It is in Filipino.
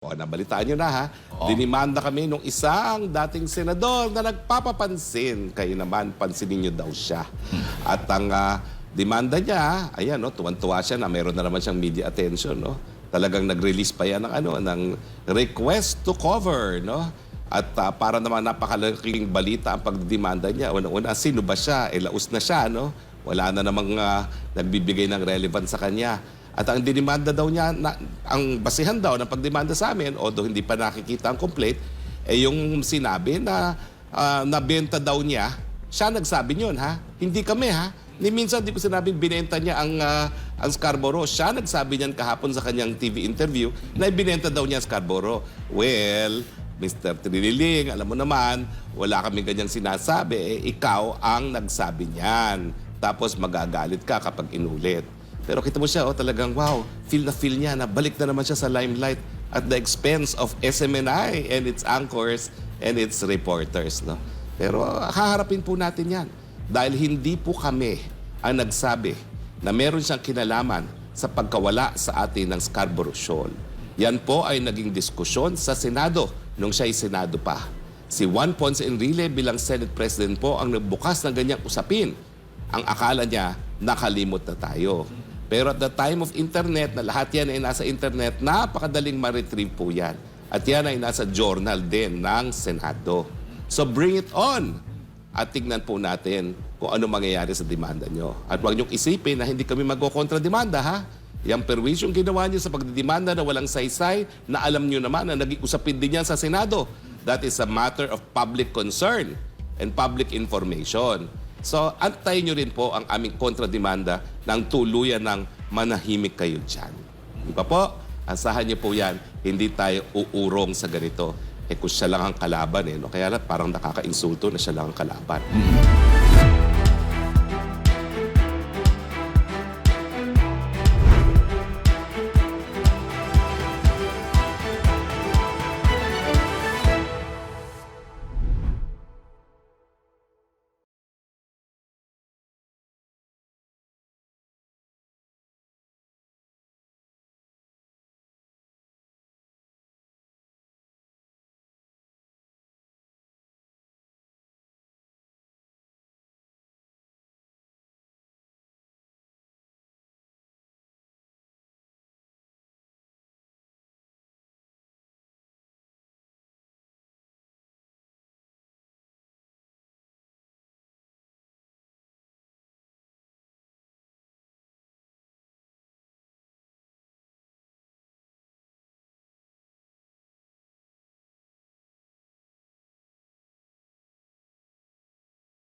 O, nabalitaan nyo na ha. Dinimanda kami nung isang dating senador na nagpapapansin. Kayo naman, pansinin nyo daw siya. At ang ah, demanda niya, ayan, no, tuwan-tuwa siya na meron na naman siyang media attention. No? Talagang nag-release pa yan ng, ano, ng request to cover. No? At ah, para naman napakalaking balita ang pagdemanda niya. Una-una, sino ba siya? Eh, laos na siya, no? Wala na namang ah, nagbibigay ng relevance sa kanya. At ang dinimanda daw niya, na, ang basihan daw ng pagdemanda sa amin, although hindi pa nakikita ang complaint, eh yung sinabi na ah, nabenta daw niya, siya nagsabi niyon ha, hindi kami ha. Ni minsan di ko sinabing binenta niya ang, ah, ang Scarborough. Siya nagsabi niyan kahapon sa kanyang TV interview na ibinenta daw niya ang Scarborough. Well, Mr. Triniling, alam mo naman, wala kami ganyang sinasabi. Eh, ikaw ang nagsabi niyan. Tapos magagalit ka kapag inulit. Pero kita mo siya, oh, talagang wow, feel na feel niya na balik na naman siya sa limelight at the expense of SMNI and its anchors and its reporters. No? Pero ah, haharapin po natin yan. Dahil hindi po kami ang nagsabi na meron siyang kinalaman sa pagkawala sa atin ng Scarborough Shoal. Yan po ay naging diskusyon sa Senado nung siya ay Senado pa. Si Juan Ponce Enrile bilang Senate President po ang nagbukas ng ganyang usapin. Ang akala niya, nakalimot na tayo. Pero at the time of internet, na lahat yan ay nasa internet, napakadaling ma-retrieve po yan. At yan ay nasa journal din ng Senado. So bring it on! At tignan po natin kung ano mangyayari sa demanda nyo. At huwag niyong isipin na hindi kami magkokontra-demanda, ha? Yung perwisyong ginawa niyo sa pagdidemanda na walang saysay, na alam niyo naman na naging usapin din yan sa Senado. That is a matter of public concern and public information. So, antayin nyo rin po ang aming kontrademanda ng tuluyan ng manahimik kayo dyan. Di ba po? Asahan niyo po yan, hindi tayo uurong sa ganito. Eh kung siya lang ang kalaban eh, no? kaya parang nakaka-insulto na siya lang ang kalaban.